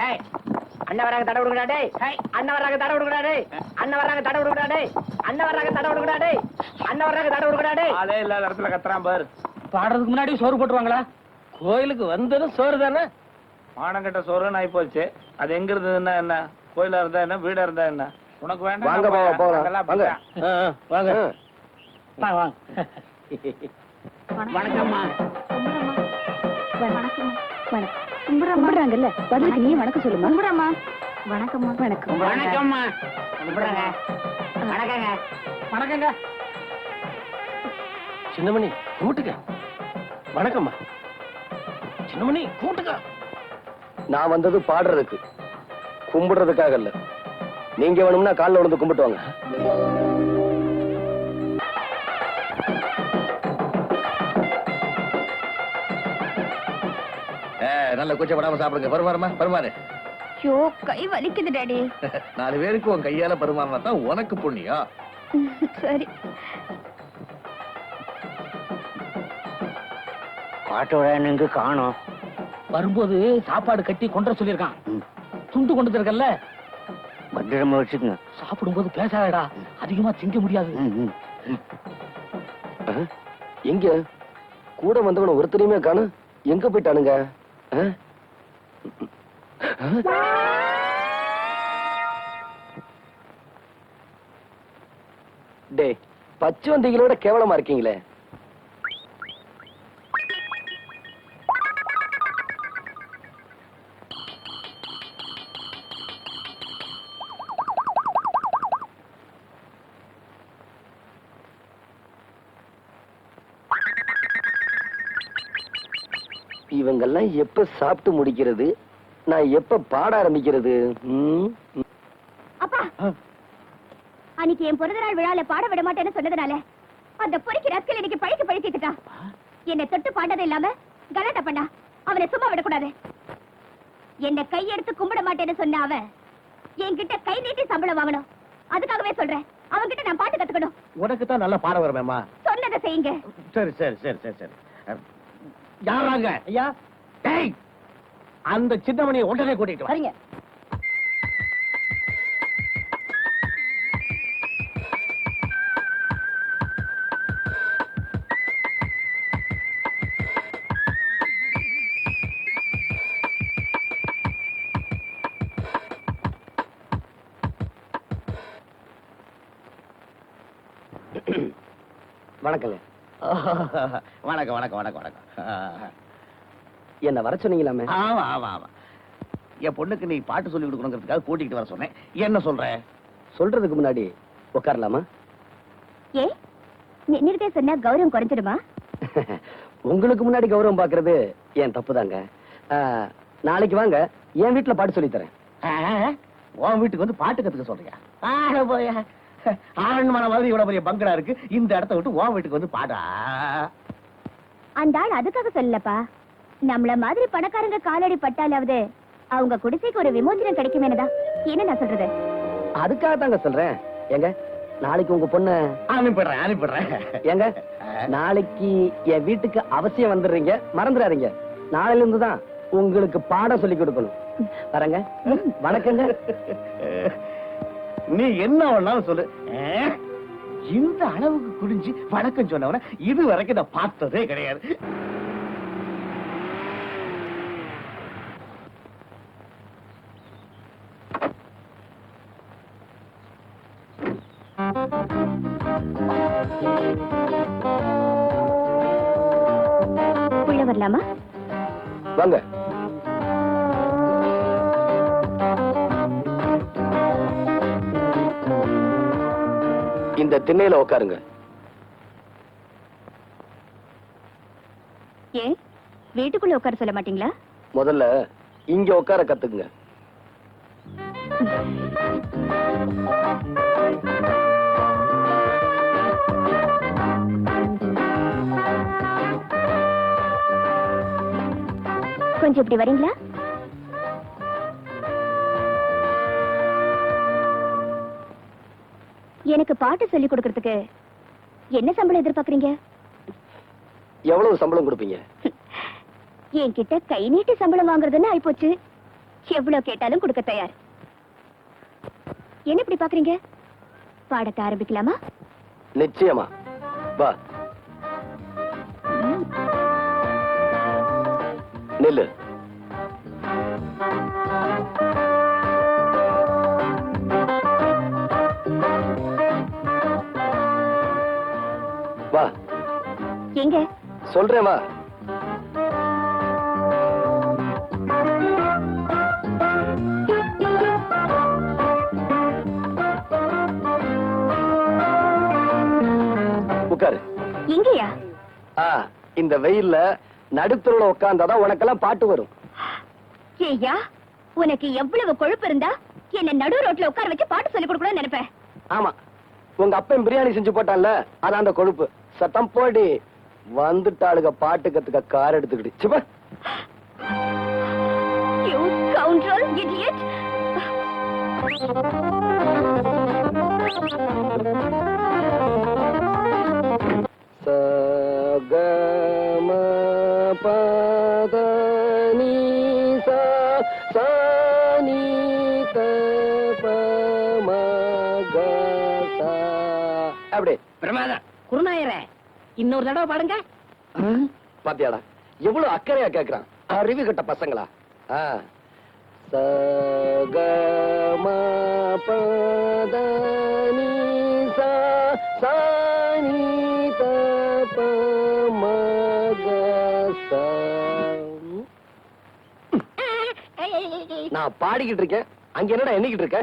Hey அண்ணன் வராங்க தடை விடுங்கடா டேய். ஹேய் அண்ணன் வராங்க தடை விடுங்கடா டேய். அண்ணன் வராங்க தடை விடுங்கடா டேய். அண்ணன் வராங்க தடை விடுங்கடா டேய். அண்ணன் வராங்க தடை விடுங்கடா டேய். ஆளே இல்லாத இடத்துல கத்துறான் பாரு. பாடுறதுக்கு முன்னாடி சோறு போட்டுருவாங்களா? கோயிலுக்கு வந்ததும் சோறு தானே? மானங்கட்ட சோறுன்னு ஆகி போச்சு அது எங்க இருந்ததுன்னா என்ன கோயிலா இருந்தா என்ன? வீடா இருந்தா என்ன? உனக்கு வேண்டாம் வாங்க வாங்க. வாங்க. ஆ. வாங்க. வாங்க வணக்கம்மா கும்பிடுறாங்கல்ல? பதிலுக்கு நீ வணக்கம் சொல்லுமா? வணக்கம்மா. வணக்கம் வணக்கம்மா. கும்பிடுறாங்க. வணக்கங்க. வணக்கங்க. சின்னமணி கும்பிட்டுக்க. வணக்கம்மா. சின்னமணி கும்பிட்டுக்க. நான் வந்தது பாடுறதுக்கு. கும்பிடுறதுக்காக இல்ல. நீங்க வேணும்னா கால்ல விழுந்து கும்பிட்டு வாங்க. நல்ல கூச்சப்படாம சாப்பிடுங்க. பருமாறுமா பருமாறு ஐயோ கை வலிக்குது டாடி நாலு பேருக்கு உன் கையால பருமாறினா தான் உனக்கு புண்ணியம். சரி. பாட்டோட எங்க காணோம்? வரும்போது சாப்பாடு கட்டி கொண்டு வர சொல்லியிருக்கான் துண்டு கொண்டு வந்திருக்கல்ல? பத்திரமா வச்சுக்கோங்க. சாப்பிடும்போது பேசாதடா அதிகமா திங்க முடியாது? எங்க? கூட வந்தவன ஒருத்தரையுமே காணும். எங்க போயிட்டானுங்க? ஆ? ஆ? பச்சை வந்திகளோட கேவலமா இருக்கீங்களே இவங்கெல்லாம் எப்ப சாப்பிட்டு முடிக்கிறது? நான் எப்ப பாட ஆரம்பிக்கிறது? அப்பா! அன்னைக்கு என் பிறந்த நாள் விழால பாட விட மாட்டேன்னு சொன்னதுனால அந்த பொறுக்கி ரஸ்கல் இன்னைக்கு பழிக்கு பழிக்கிட்டான் என்னை தொட்டு பாண்டது இல்லாம கலாட்டா பண்ணா. அவனை சும்மா விடக்கூடாது. என்ன கையெடுத்து கும்பிட மாட்டேன்னு சொன்ன அவன் என்கிட்ட கை நீட்டி சம்பளம் வாங்கணும். அதுக்காகவே சொல்றேன். அவன்கிட்ட நான் பாட்டு கத்துக்கணும். உனக்கு தான் நல்லா பாட வருமேம்மா சொன்னதை செய்யுங்க. சரி சரி சரி சரி சரி. யாராங்க? ஐயா? டேய் அந்த சின்னமணியை உடனே கூட்டிட்டு வரீங்க வணக்கங்க. வணக்கம் வணக்கம் வணக்கம் வணக்கம். என்ன வர சொன்னீங்களாமே? ஆமா ஆமா ஆமா என் பொண்ணுக்கு நீ பாட்டு சொல்லி கொடுக்கணுங்கிறதுக்காக கூட்டிகிட்டு வர சொன்னேன். என்ன சொல்ற? சொல்றதுக்கு முன்னாடி உட்காரலாமா? ஏ நின்னுகிட்டே சொன்னா கௌரவம் குறைஞ்சிடுமா? உங்களுக்கு முன்னாடி கௌரவம் பாக்குறது என் தப்புதாங்க? ஆ, நாளைக்கு வாங்க என் வீட்டுல பாட்டு சொல்லித் தரேன். உன் வீட்டுக்கு வந்து பாட்டு கத்துக்க சொல்றியா? போய. ஆரண்மனை மாதிரி இவ்வளவு பெரிய பங்களா இருக்கு. இந்த இடத்த விட்டு உன் வீட்டுக்கு வந்து பாடா. அந்த ஆள் அதுக்காக சொல்லலப்பா. நம்மள மாதிரி பணக்காரங்க காலடி பட்டாலாவது அவங்க குடிசைக்கு ஒரு விமோச்சனம் கிடைக்குமேனதான். என்ன நான் சொல்றது? அதுக்காக தாங்க சொல்றேன். ஏங்க நாளைக்கு உங்க பொண்ணு அனுப்பிடுறேன் அனுப்பிடுறேன். ஏங்க நாளைக்கு என் வீட்டுக்கு அவசியம் வந்துடுறீங்க. மறந்துடாதீங்க. நாளையில இருந்து தான் உங்களுக்கு பாடம் சொல்லி கொடுக்கணும். வரேங்க. வணக்கங்க. நீ என்ன வேணாலும் சொல்லு? இந்த அளவுக்கு குடிஞ்சு வணக்கம் சொன்னவன இது வரைக்கும் நான் பார்த்ததே கிடையாது. உள்ள வரலாமா? வாங்க. இந்த திண்ணையில உட்காருங்க ஏன்? வீட்டுக்குள்ள உட்கார சொல்ல மாட்டீங்களா? முதல்ல இங்க உட்கார கத்துக்குங்க. கொஞ்சம் இப்படி வரீங்களா? எனக்கு பாட்டு சொல்லி கொடுக்கறதுக்கு என்ன சம்பளம் எதிர்பார்க்கறீங்க? எவ்வளவு சம்பளம் கொடுப்பீங்க? என்கிட்ட கை நீட்டி சம்பளம் வாங்குறதுன்னு ஆயிப்போச்சு. எவ்வளவு கேட்டாலும் கொடுக்க தயார். என்ன இப்படி பாக்குறீங்க பாடத்தை ஆரம்பிக்கலாமா? நிச்சயமா. வா. நில்லு. எங்க? சொல்றேன் வா உட்காரு. எங்கயா? ஆ இந்த வெயில்ல நடுத்தருல உட்கார்ந்தாதான் உனக்கெல்லாம் பாட்டு வரும். உனக்கு எவ்வளவு கொழுப்பு இருந்தா என்ன நடு ரோட்ல உட்கார வச்சு பாட்டு சொல்லி கொடுக்கணும்னு நினைப்பேன். ஆமா. உங்க அப்பன் பிரியாணி செஞ்சு போட்டான்ல அதான் அந்த கொழுப்பு. சத்தம் போடி. வந்துட்டாளுக பாட்டு கத்துக்க கார் எடுத்துக்கிட்டு சிப்பா You scoundrel, idiot! இன்னொரு தடவை பாடுங்க. பாத்தியாடா எவ்வளவு அக்கறையா கேக்குறான். அறிவு கட்ட பசங்களா? ஆ. ச க ம ப த நீ சா சா நீ த ப ம க சா. நான் பாடிக்கிட்டு இருக்கேன். அங்க என்னடா எண்ணிக்கிட்டு இருக்க?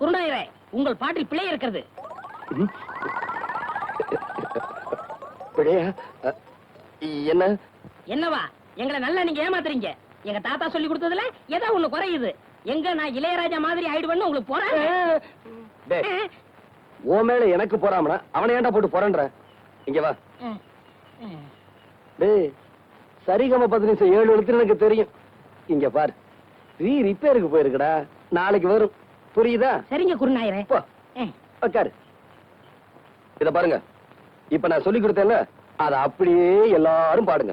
குருநாயரே உங்கள் பாட்டில் பிழை இருக்கிறது. பிழையா அ, என்ன? என்னவா? எங்களை நல்லா நீங்க ஏமாத்துறீங்க. எங்க தாத்தா சொல்லி கொடுத்ததுல ஏதோ ஒண்ணு குறையுது. எங்க நான் இளையராஜா மாதிரி ஆயிடுவேன்னு உங்களுக்கு டேய் உன் மேல எனக்கு போறாமனா? அவனை ஏன்டா போட்டு போறன்ற? இங்க வா. டேய் சரிகம நிமிஷம் ஏழு எழுத்து எனக்கு தெரியும். இங்க பாரு. ரீ ரிப்பேருக்கு போயிருக்குடா. நாளைக்கு வரும். புரியுதா? சரிங்க குருநாயரே. உட்காரு இத பாருங்க. இப்ப நான் சொல்லி கொடுத்தேன்ல அத அப்படியே எல்லாரும் பாடுங்க.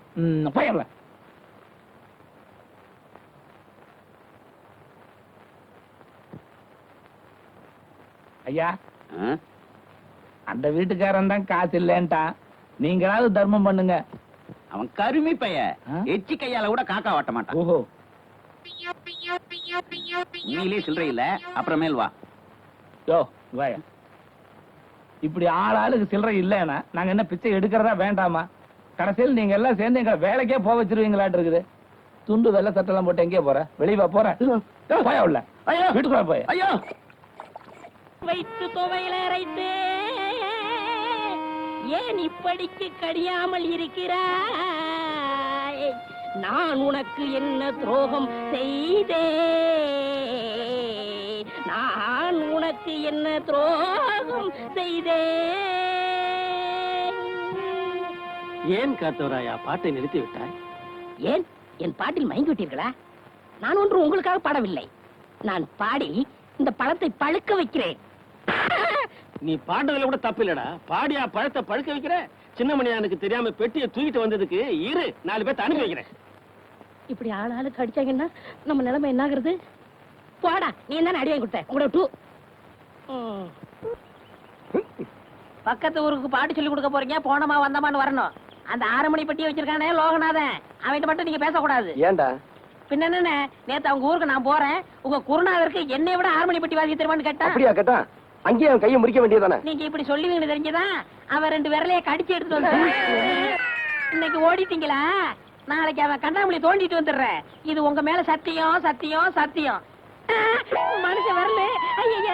பயிரல ஐயா அந்த வீட்டுக்காரன் தான் காசு இல்லைன்ட்டான். நீங்களாவது தர்மம் பண்ணுங்க. அவன் கருமி பைய? எச்சி கையால கூட காக்கா வாட்ட மாட்டான். ஓஹோ. நீங்களே சில்லறை இல்ல அப்புறமேல் வா. யோ வாயா இப்படி ஆள் ஆளுக்கு சில்லறை இல்லைன்னா நாங்க என்ன பிச்சை எடுக்கிறதா வேண்டாமா? கடைசியில் நீங்க எல்லாம் சேர்ந்து எங்க வேலைக்கே போக வச்சிருவீங்களாட்டு இருக்குது. துண்டு வெள்ளை சட்டெல்லாம் போட்டு எங்கேயே போற வெளியே போற போயா உள்ள. ஐயோ. வீட்டுக்குள்ள போய். ஐயோ. வைத்து துவையில அரைத்து. ஏன் இப்படிக்கு கடியாமல் இருக்கிறாய்? நான் உனக்கு என்ன துரோகம் செய்தேன் நான் உனக்கு என்ன துரோகம் செய்தேன் ஏன் காத்தவராயா? பாட்டை நிறுத்தி விட்டாய்? ஏன்? என் பாட்டில் மயங்கி விட்டீர்களா? நான் ஒன்று உங்களுக்காக பாடவில்லை. நான் பாடி இந்த பழத்தை பழுக்க வைக்கிறேன். நீ பாண்டதுல கூட தப்பு இல்லடா பாடியா பழத்தை பழுக்க வைக்கிற? சின்ன மணியானுக்கு தெரியாம பெட்டியை தூக்கிட்டு வந்ததுக்கு இரு நாலு பேர்த்த அனுப்பி வைக்கிறேன். இப்படி ஆள் ஆளுக்கு அடிச்சாங்கன்னா நம்ம நிலைமை என்ன ஆகுறது போடா நீ தானே அடி வாங்கி கொடுத்த? உங்களோட டூ. பக்கத்து ஊருக்கு பாட்டு சொல்லி கொடுக்க போறீங்க போனமா வந்தமான்னு வரணும். அந்த ஆறு மணி பெட்டி வச்சிருக்கானே லோகநாதன். அவன்கிட்ட மட்டும் நீங்க பேசக்கூடாது. ஏன்டா? பின்ன என்ன நேத்து அவங்க ஊருக்கு நான் போறேன். உங்க குருநாதருக்கு என்னை விட ஆறு மணி பெட்டி வாசி தெரியுமான்னு கேட்டா? அப்படியா கேட்டா? அங்கேயே அவன் கையை முறிக்க வேண்டியதானே நீங்க இப்படி சொல்லுவீங்கன்னு தெரிஞ்சுதான் அவன் ரெண்டு விரலைய கடிச்சு எடுத்து வந்து இன்னைக்கு ஓடிட்டீங்களா? நாளைக்கு அவன் கண்ணாமூலி தோண்டிட்டு வந்துடுறேன். இது உங்க மேல சத்தியம் சத்தியம் சத்தியம். மனுஷன் வரல. ஐய